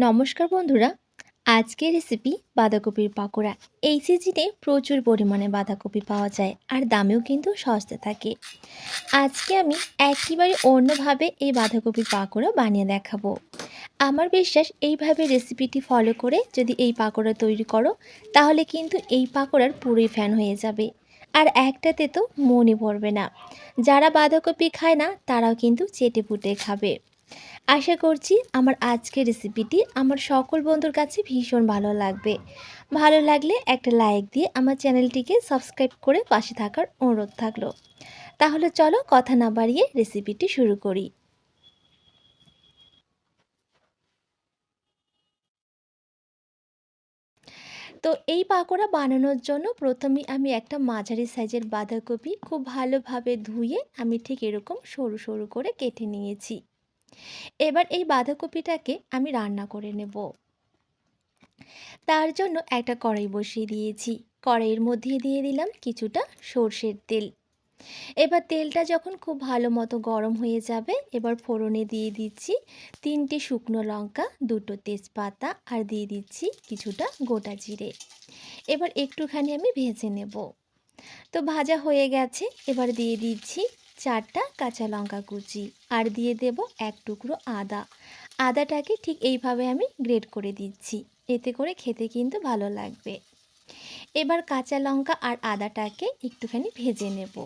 নমস্কার বন্ধুরা, আজকের রেসিপি বাঁধাকপির পাকোড়া। এই সিজনে প্রচুর পরিমাণে বাঁধাকপি পাওয়া যায় আর দামেও কিন্তু সস্তা থাকে। আজকে আমি একেবারে অন্যভাবে এই বাঁধাকপির পাকোড়া বানিয়ে দেখাবো। আমার বিশ্বাস এইভাবে রেসিপিটি ফলো করে যদি এই পাকোড়া তৈরি করো, তাহলে কিন্তু এই পাকোড়ার পুরোই ফ্যান হয়ে যাবে। আর একটাতে তো মনে পড়বে না। যারা বাঁধাকপি খায় না, তারাও কিন্তু চেটে পুটে খাবে। আশা করছি আমার আজকের রেসিপিটি আমার সকল বন্ধুর কাছে ভীষণ ভালো লাগবে। ভালো লাগলে একটা লাইক দিয়ে আমার চ্যানেলটিকে সাবস্ক্রাইব করে পাশে থাকার অনুরোধ থাকল। তাহলে চলো কথা না বাড়িয়ে রেসিপিটি শুরু করি। তো এই পাকোড়া বানানোর জন্য প্রথমে আমি একটা মাঝারি সাইজের বাঁধাকপি খুব ভালোভাবে ধুয়ে আমি ঠিক এরকম সরু সরু করে কেটে নিয়েছি। এবার এই বাঁধাকপিটাকে আমি রান্না করে নেব। তার জন্য একটা কড়াই বসিয়ে দিয়েছি। কড়াইয়ের মধ্যে দিয়ে দিলাম কিছুটা সর্ষের তেল। এবার তেলটা যখন খুব ভালো মতো গরম হয়ে যাবে, এবার ফোড়নে দিয়ে দিচ্ছি তিনটে শুকনো লঙ্কা, দুটো তেজপাতা আর দিয়ে দিচ্ছি কিছুটা গোটা জিরে। এবার একটুখানি আমি ভেজে নেব। তো ভাজা হয়ে গেছে, এবার দিয়ে দিচ্ছি চারটা কাঁচা লঙ্কা কুচি আর দিয়ে দেব এক টুকরো আদা। আদাটাকে ঠিক এইভাবে আমি গ্রেড করে দিচ্ছি, এতে করে খেতে কিন্তু ভালো লাগবে। এবার কাঁচা লঙ্কা আর আদাটাকে একটুখানি ভেজে নেব।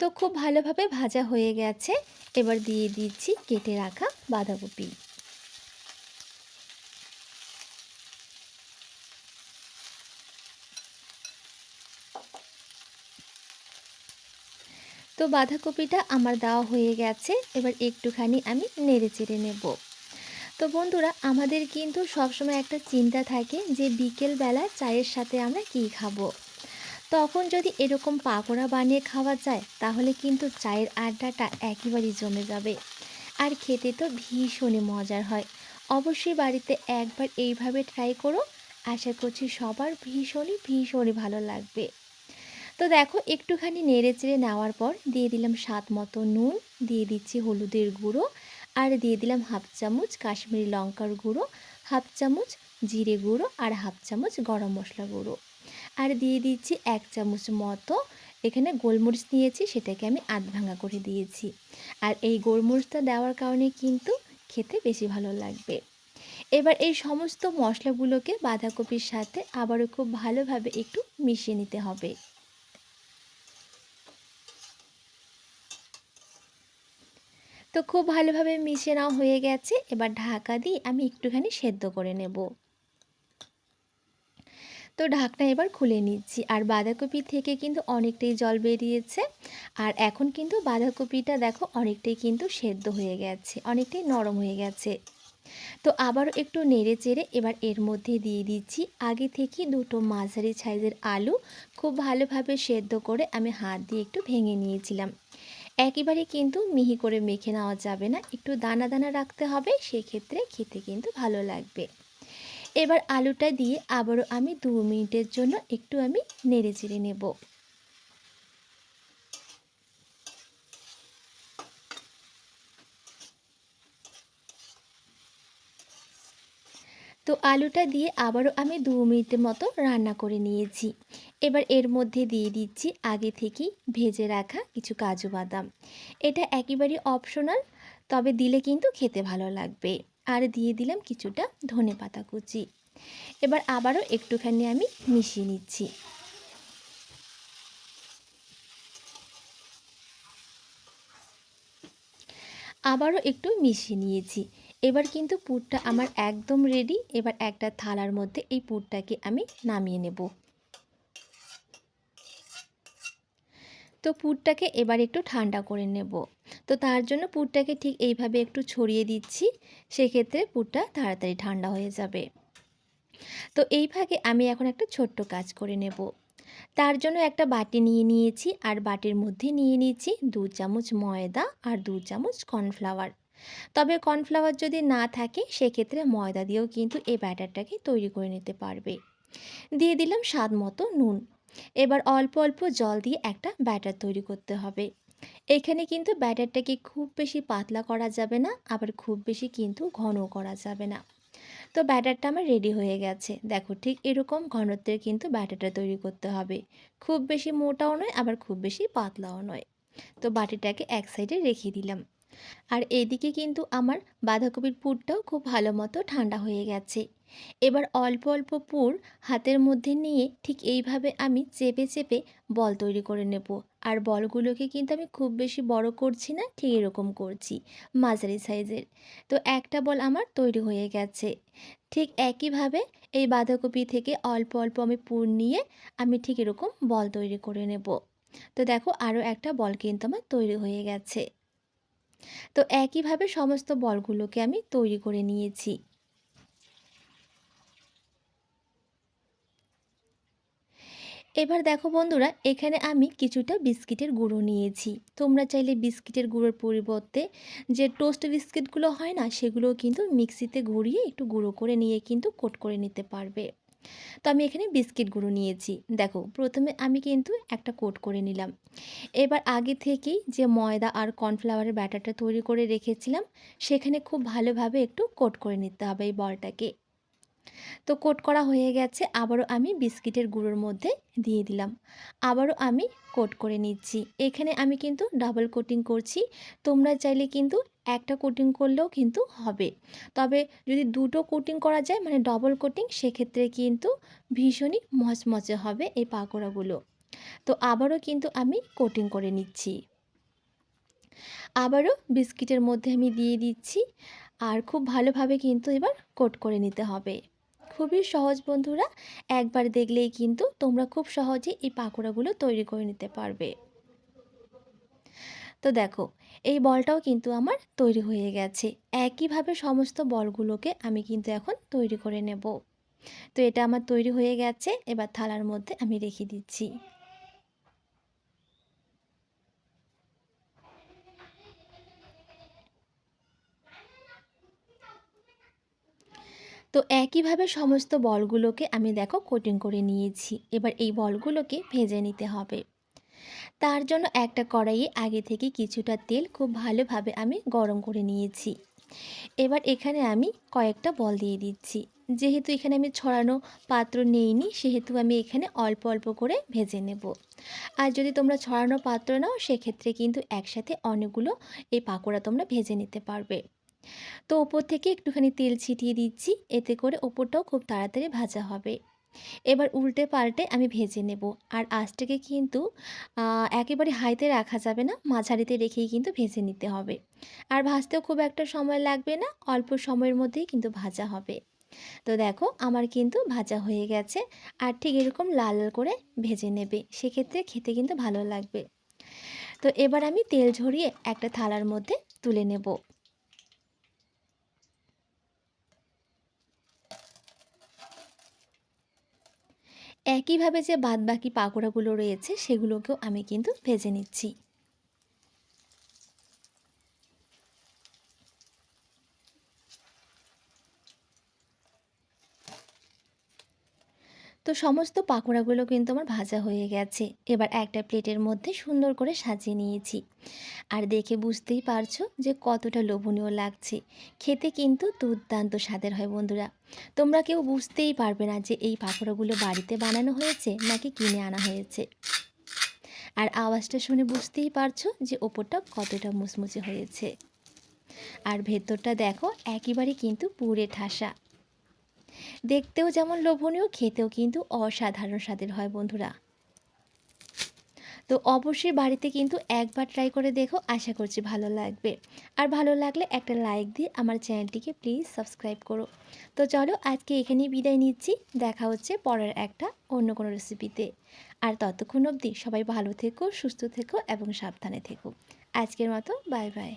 তো খুব ভালোভাবে ভাজা হয়ে গেছে, এবার দিয়ে দিচ্ছি কেটে রাখা বাঁধাকপি। তো বাঁধাকপিটা আমার দেওয়া হয়ে গেছে। এবার একটুখানি আমি নেড়ে চেড়ে নেব। তো বন্ধুরা, আমাদের কিন্তু সবসময় একটা চিন্তা থাকে যে বিকেলবেলা চায়ের সাথে আমরা কী খাব। তখন যদি এরকম পাকোড়া বানিয়ে খাওয়া যায়, তাহলে কিন্তু চায়ের আড্ডাটা একেবারেই জমে যাবে। আর খেতে তো ভীষণই মজার হয়। অবশ্যই বাড়িতে একবার এইভাবে ট্রাই করো। আশা করছি সবার ভীষণই ভীষণই ভালো লাগবে। তো দেখো, একটুখানি নেড়ে চেড়ে নেওয়ার পর দিয়ে দিলাম স্বাদ মতো নুন, দিয়ে দিচ্ছি হলুদের গুঁড়ো আর দিয়ে দিলাম হাফ চামচ কাশ্মীরি লঙ্কার গুঁড়ো, হাফ চামচ জিরে গুঁড়ো আর হাফ চামচ গরম মশলা গুঁড়ো। আর দিয়ে দিচ্ছি এক চামচ মতো এখানে গোলমরিচ নিয়েছি, সেটাকে আমি আধ ভাঙা করে দিয়েছি। আর এই গোলমরিচটা দেওয়ার কারণে কিন্তু খেতে বেশি ভালো লাগবে। এবার এই সমস্ত মশলাগুলোকে বাঁধাকপির সাথে আবারও খুব ভালোভাবে একটু মিশিয়ে নিতে হবে। তো খুব ভালোভাবে মিশে নেওয়া হয়ে গেছে। এবার ঢাকা দিয়ে আমি একটুখানি সেদ্ধ করে নেব। তো ঢাকনা এবার খুলে নিচ্ছি। আর বাঁধাকপি থেকে কিন্তু অনেকটাই জল বেরিয়েছে। আর এখন কিন্তু বাঁধাকপিটা দেখো অনেকটাই কিন্তু সেদ্ধ হয়ে গেছে, অনেকটাই নরম হয়ে গেছে। তো আবারও একটু নেড়ে চেড়ে এবার এর মধ্যে দিয়ে দিচ্ছি। আগে থেকে দুটো মাঝারি সাইজের আলু খুব ভালোভাবে সেদ্ধ করে আমি হাত দিয়ে একটু ভেঙে নিয়েছিলাম। একেবারে কিন্তু মিহি করে মেখে নেওয়া যাবে না। একটু দানা দানা রাখতে হবে, সেক্ষেত্রে খেতে কিন্তু ভালো লাগবে। এবার আলুটা দিয়ে আবারও আমি দু মিনিটের জন্য একটু আমি নেড়ে চেড়ে নেব। তো আলুটা দিয়ে আবারও আমি দু মিনিটের মতো রান্না করে নিয়েছি। এবার এর মধ্যে দিয়ে দিচ্ছি আগে থেকেই ভেজে রাখা কিছু কাজু বাদাম। এটা একেবারে অপশনাল তবে দিলে কিন্তু খেতে ভালো লাগবে। আর দিয়ে দিলাম কিছুটা ধনে পাতা কুচি। এবার আবারও একটুখানি আমি মিশিয়ে নিচ্ছি। আবারও একটু মিশিয়ে নিয়েছি। এবার কিন্তু পুরটা আমার একদম রেডি এবার একটা থালার মধ্যে এই পুরটাকে আমি নামিয়ে নেব। তো পুরটাকে এবার একটু ঠান্ডা করে নেব। তো তার জন্য পুরটাকে ঠিক এইভাবে একটু ছড়িয়ে দিচ্ছি, সেক্ষেত্রে পুরটা তাড়াতাড়ি ঠান্ডা হয়ে যাবে। তো এই ভাগে আমি এখন একটা ছোট্ট কাজ করে নেব। তার জন্য একটা বাটি নিয়ে নিয়েছি, আর বাটির মধ্যে নিয়ে নিয়েছি দু চামচ ময়দা আর দু চামচ কর্নফ্লাওয়ার। তবে কর্নফ্লাওয়ার যদি না থাকে, সেক্ষেত্রে ময়দা দিয়েও কিন্তু এই ব্যাটারটাকে তৈরি করে নিতে পারবে। দিয়ে দিলাম স্বাদ মতো নুন। এবার অল্প অল্প জল দিয়ে একটা ব্যাটার তৈরি করতে হবে। এখানে কিন্তু ব্যাটারটাকে খুব বেশি পাতলা করা যাবে না, আবার খুব বেশি কিন্তু ঘন করা যাবে না। তো ব্যাটারটা আমার রেডি হয়ে গেছে। দেখো ঠিক এরকম ঘনত্বের কিন্তু ব্যাটারটা তৈরি করতে হবে। খুব বেশি মোটাও নয়, আবার খুব বেশি পাতলাও নয়। তো বাটিটাকে এক সাইডে রেখে দিলাম। আর এদিকে কিন্তু আমার বাঁধাকপির পুরটাও খুব ভালো মতো ঠান্ডা হয়ে গেছে। এবার অল্প অল্প পুর হাতের মধ্যে নিয়ে ঠিক এইভাবে আমি চেপে চেপে বল তৈরি করে নেব। আর বলগুলোকে কিন্তু আমি খুব বেশি বড় করছি না, ঠিক এরকম করছি, মাঝারি সাইজের। তো একটা বল আমার তৈরি হয়ে গেছে। ঠিক একইভাবে এই বাঁধাকপি থেকে অল্প অল্প আমি পুর নিয়ে আমি ঠিক এরকম বল তৈরি করে নেব। তো দেখো আরও একটা বল কিন্তু আমার তৈরি হয়ে গেছে। তো একইভাবে সমস্ত বলগুলোকে আমি তৈরি করে নিয়েছি। এবার দেখো বন্ধুরা, এখানে আমি কিছুটা বিস্কিটের গুঁড়ো নিয়েছি। তোমরা চাইলে বিস্কিটের গুঁড়োর পরিবর্তে যে টোস্ট বিস্কিটগুলো হয় না, সেগুলোও কিন্তু মিক্সিতে ঘুরিয়ে একটু গুঁড়ো করে নিয়ে কিন্তু কোট করে নিতে পারবে। তো আমি এখানে বিস্কিট গুঁড়ো নিয়েছি। দেখো, প্রথমে আমি কিন্তু একটা কোট করে নিলাম। এবার আগে থেকেই যে ময়দা আর কর্নফ্লাওয়ারের ব্যাটারটা তৈরি করে রেখেছিলাম, সেখানে খুব ভালোভাবে একটু কোট করে নিতে হবে এই বলটাকে। তো কোট করা হয়ে গেছে, আবারও আমি বিস্কিটের গুঁড়োর মধ্যে দিয়ে দিলাম। আবারও আমি কোট করে নিচ্ছি। এখানে আমি কিন্তু ডাবল কোটিং করছি। তোমরা চাইলে কিন্তু একটা কোটিং করলেও কিন্তু হবে। তবে যদি দুটো কোটিং করা যায় মানে ডবল কোটিং, সেক্ষেত্রে কিন্তু ভীষণই মচমচে হবে এই পাকোড়াগুলো। তো আবারও কিন্তু আমি কোটিং করে নিচ্ছি। আবারও বিস্কিটের মধ্যে আমি দিয়ে দিচ্ছি। আর খুব ভালোভাবে কিন্তু এবার কোট করে নিতে হবে। খুবই সহজ বন্ধুরা, একবার দেখলেই কিন্তু তোমরা খুব সহজে এই পাকোড়াগুলো তৈরি করে নিতে পারবে। তো দেখো, এই বলটাও কিন্তু আমার তৈরি হয়ে গেছে। একইভাবে সমস্ত বলগুলোকে আমি কিন্তু এখন তৈরি করে নেব। তো এটা আমার তৈরি হয়ে গেছে, এবার থালার মধ্যে আমি রেখে দিচ্ছি। তো একইভাবে সমস্ত বলগুলোকে আমি দেখো কোটিং করে নিয়েছি। এবার এই বলগুলোকে ভেজে নিতে হবে। তার জন্য একটা কড়াইয়ে আগে থেকে কিছুটা তেল খুব ভালোভাবে আমি গরম করে নিয়েছি। এবার এখানে আমি কয়েকটা বল দিয়ে দিচ্ছি। যেহেতু এখানে আমি ছড়ানো পাত্র নেইনি, সেহেতু আমি এখানে অল্প অল্প করে ভেজে নেব। আর যদি তোমরা ছড়ানো পাত্র নাও, সেক্ষেত্রে কিন্তু একসাথে অনেকগুলো এই পাকোড়া তোমরা ভেজে নিতে পারবে। তো ওপর থেকে একটুখানি তেল ছিটিয়ে দিচ্ছি, এতে করে ওপরটাও খুব তাড়াতাড়ি ভাজা হবে। এবার উল্টে পাল্টে আমি ভেজে নেব। আর আঁচটাকে কিন্তু একেবারে হাইতে রাখা যাবে না, মাঝারিতে রেখেই কিন্তু ভেজে নিতে হবে। আর ভাজতেও খুব একটা সময় লাগবে না, অল্প সময়ের মধ্যেই কিন্তু ভাজা হবে। তো দেখো, আমার কিন্তু ভাজা হয়ে গেছে, আর ঠিক এরকম লাল লাল করে ভেজে নেবে, সেক্ষেত্রে খেতে কিন্তু ভালো লাগবে। তো এবার আমি তেল ঝরিয়ে একটা থালার মধ্যে তুলে নেব। একইভাবে যে বাদবাকি পাকোড়াগুলো রয়েছে সেগুলোকেও আমি কিন্তু ভেজে নিচ্ছি। তো সমস্ত পাকোড়াগুলো কিন্তু আমার ভাজা হয়ে গেছে। এবার একটা প্লেটের মধ্যে সুন্দর করে সাজিয়ে নিয়েছি। আর দেখে বুঝতেই পারছ যে কতটা লোভনীয় লাগছে। খেতে কিন্তু দুর্দান্ত স্বাদের হয় বন্ধুরা। তোমরা কেউ বুঝতেই পারবে না যে এই পাকোড়াগুলো বাড়িতে বানানো হয়েছে নাকি কিনে আনা হয়েছে। আর আওয়াজটা শুনে বুঝতেই পারছ যে ওপরটা কতটা মুচমুচে হয়েছে। আর ভেতরটা দেখো, একেবারে কিন্তু পুরে ঠাসা। দেখতেও যেমন লোভনীয়, খেতেও কিন্তু অসাধারণ স্বাদের হয় বন্ধুরা। তো অবশ্যই বাড়িতে কিন্তু একবার ট্রাই করে দেখো, আশা করছি ভালো লাগবে। আর ভালো লাগলে একটা লাইক দিয়ে আমার চ্যানেলটিকে প্লিজ সাবস্ক্রাইব করো। তো চলো আজকে এখানেই বিদায় নিচ্ছি, দেখা হচ্ছে পরের একটা অন্য কোনো রেসিপিতে আর ততক্ষণ অবধি সবাই ভালো থেকো, সুস্থ থেকো এবং সাবধানে থেকো। আজকের মতো বাই বাই